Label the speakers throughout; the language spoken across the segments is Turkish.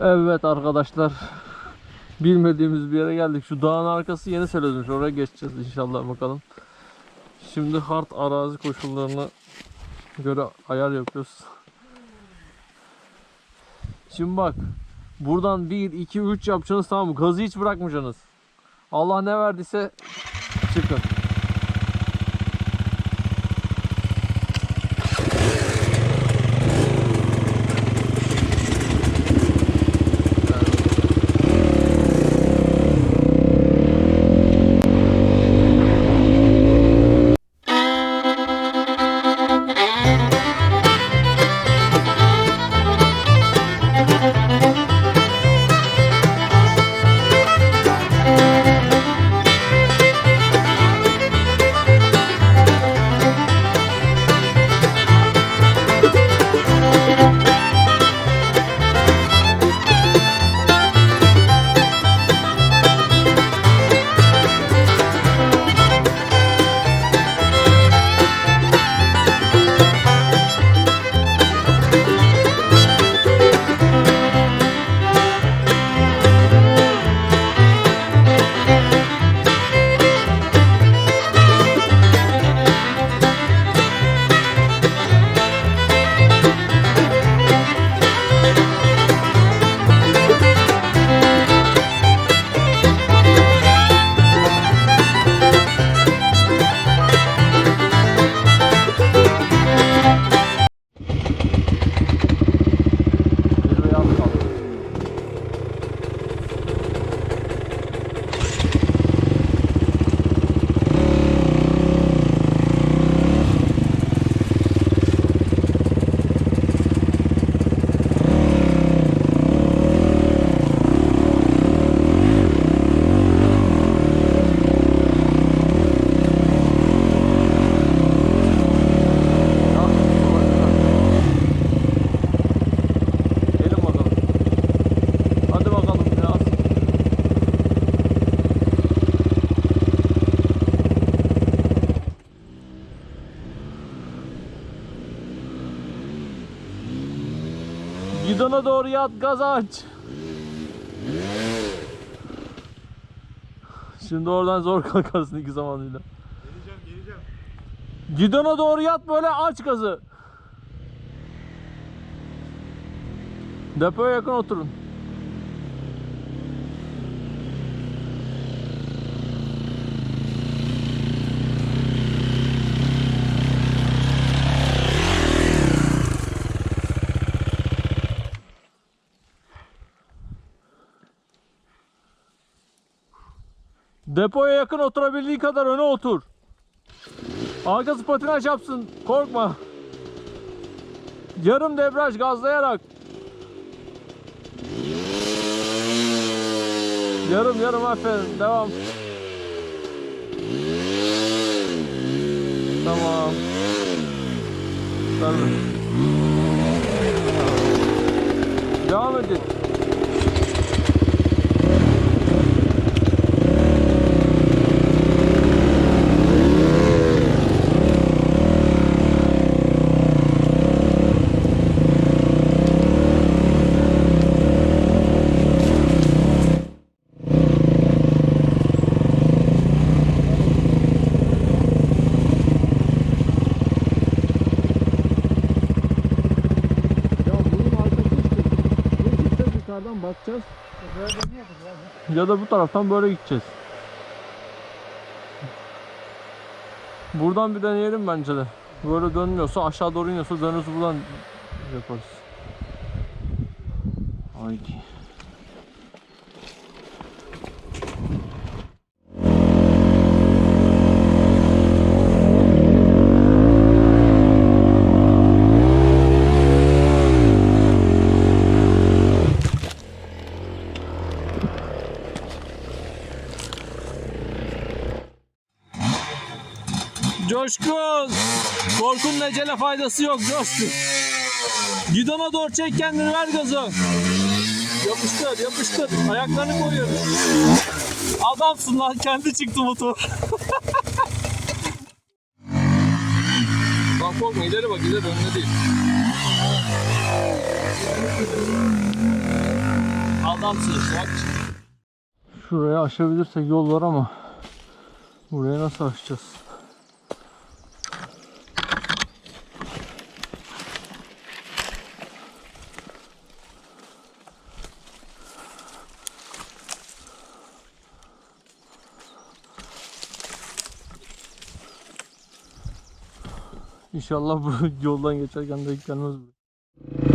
Speaker 1: Evet arkadaşlar. Bilmediğimiz bir yere geldik. Şu dağın arkası yeni söylemiş. Oraya geçeceğiz inşallah bakalım. Şimdi hard arazi koşullarına göre ayar yapıyoruz. Şimdi bak. Buradan 1, 2, 3 yapacaksınız tamam mı? Gazı hiç bırakmayacaksınız. Allah ne verdiyse çıkın. Doğru yat gaz aç. Şimdi oradan zor kalkarsın iki zamanıyla.
Speaker 2: Geleceğim geleceğim.
Speaker 1: Gidona doğru yat böyle aç gazı. Depoya yakın oturun. Depoya yakın oturabildiği kadar öne otur. Arkası patinaj yapsın. Korkma. Yarım debraj gazlayarak. Yarım yarım aferin. Devam. Tamam. Tamam. Devam edin. Ya bunun arkası işte. Ne gideceğiz yukarıdan bakacağız.
Speaker 2: Böyle yapacağız
Speaker 1: Ya da bu taraftan böyle gideceğiz. Buradan bir deneyelim bence de. Böyle dönmüyorsa aşağı doğru iniyorsa dönüyorsa buradan yaparız. Haydi. Coşkun! Korkunun ecele faydası yok Coşkun. Gidona doğru çek kendini ver gazı. Yapıştır yapıştır. Ayaklarını koyuyor. Adamsın lan kendi çıktı motor. bak korkma ileri bak ileri önüne değil.
Speaker 3: Adamsınız bak.
Speaker 1: Şuraya aşabilirsek yol var ama buraya nasıl aşacağız? İnşallah bu yoldan geçerken denk gelmez bu.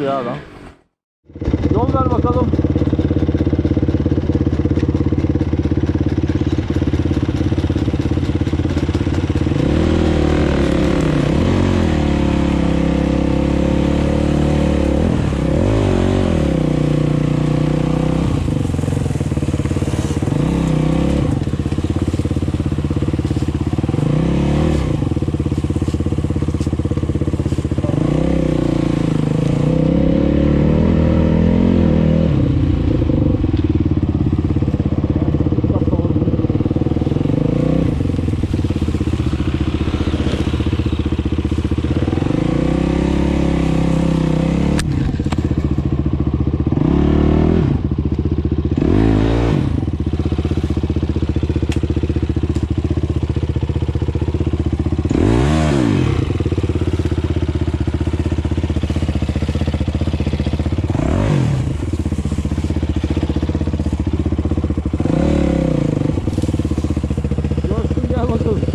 Speaker 1: Ya adam. Yol ver bakalım. Coşkun gel bakalım.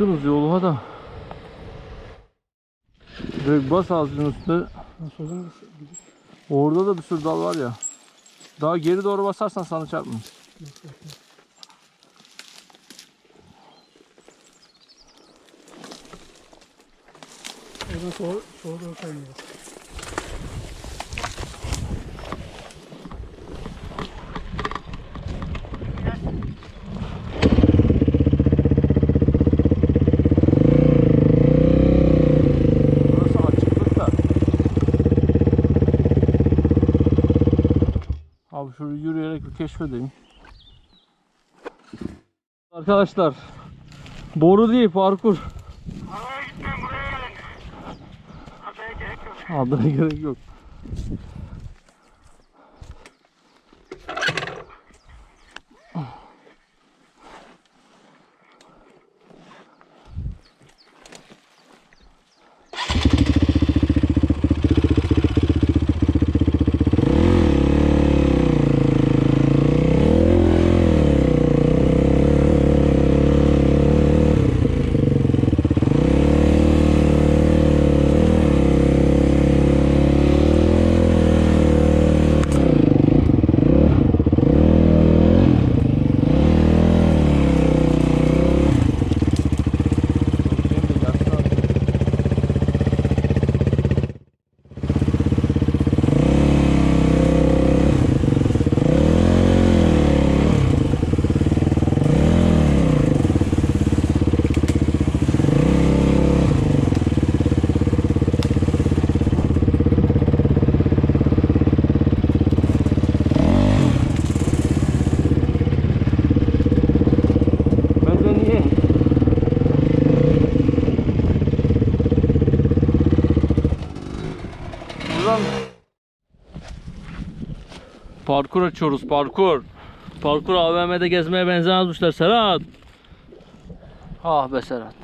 Speaker 1: Yakınız yoluma da. Direkt bas ağzının?
Speaker 2: Gidip
Speaker 1: Orada da bir sürü dal var ya. Daha geri doğru basarsan sana çarpmaz.
Speaker 2: oradan sola, sola doğru kaymıyor.
Speaker 1: Keşfedeyim. Arkadaşlar boru değil parkur. Adaya gerek yok. Buradan parkur açıyoruz parkur. Parkur AVM'de gezmeye benzemezmişler Serhat. Ah be Serhat.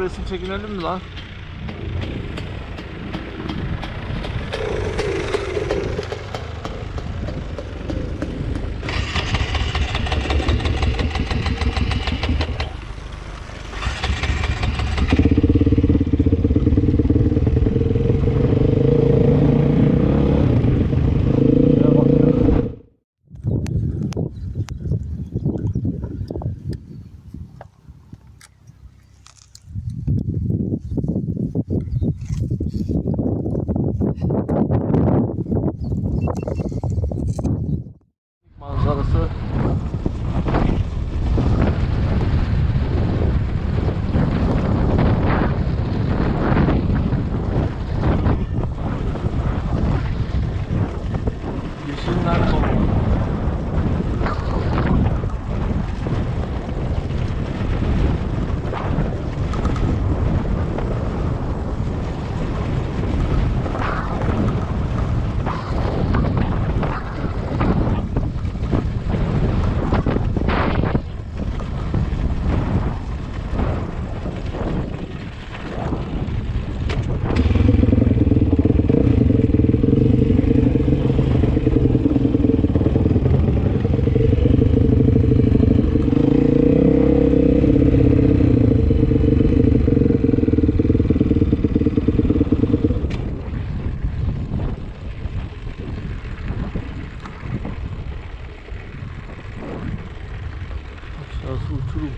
Speaker 1: Resim çekinelim mi lan? true, true.